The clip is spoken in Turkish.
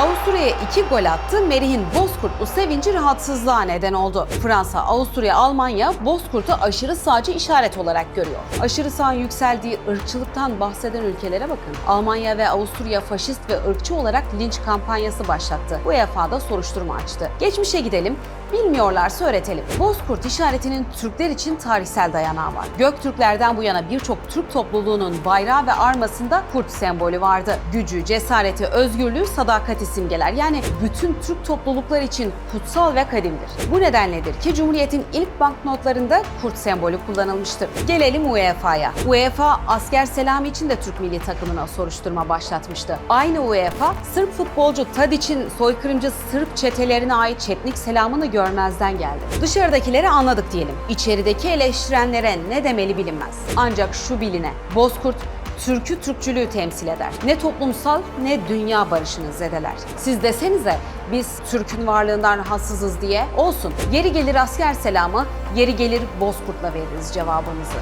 also Avusturya'ya iki gol attı. Merih'in Bozkurtlu sevinci rahatsızlığa neden oldu. Fransa, Avusturya, Almanya Bozkurt'u aşırı sağcı işaret olarak görüyor. Aşırı sağın yükseldiği ırkçılıktan bahseden ülkelere bakın. Almanya ve Avusturya faşist ve ırkçı olarak linç kampanyası başlattı. UEFA'da soruşturma açtı. Geçmişe gidelim. Bilmiyorlarsa öğretelim. Bozkurt işaretinin Türkler için tarihsel dayanağı var. Göktürklerden bu yana birçok Türk topluluğunun bayrağı ve armasında kurt sembolü vardı. Gücü, cesareti, özgürlüğü, sadakati simgeler. Yani bütün Türk topluluklar için kutsal ve kadimdir. Bu nedenledir ki Cumhuriyet'in ilk banknotlarında kurt sembolü kullanılmıştır. Gelelim UEFA'ya. UEFA asker selamı için de Türk milli takımına soruşturma başlatmıştı. Aynı UEFA Sırp futbolcu Tadiç'in soykırımcı Sırp çetelerine ait çetnik selamını görmezden geldi. Dışarıdakileri anladık diyelim. İçerideki eleştirenlere ne demeli bilinmez. Ancak şu biline, Bozkurt Türk'ü Türkçülüğü temsil eder. Ne toplumsal ne dünya barışını zedeler. Siz desenize biz Türk'ün varlığından rahatsızız diye olsun. Yeri gelir asker selamı, yeri gelir Bozkurt'la veririz cevabımızı.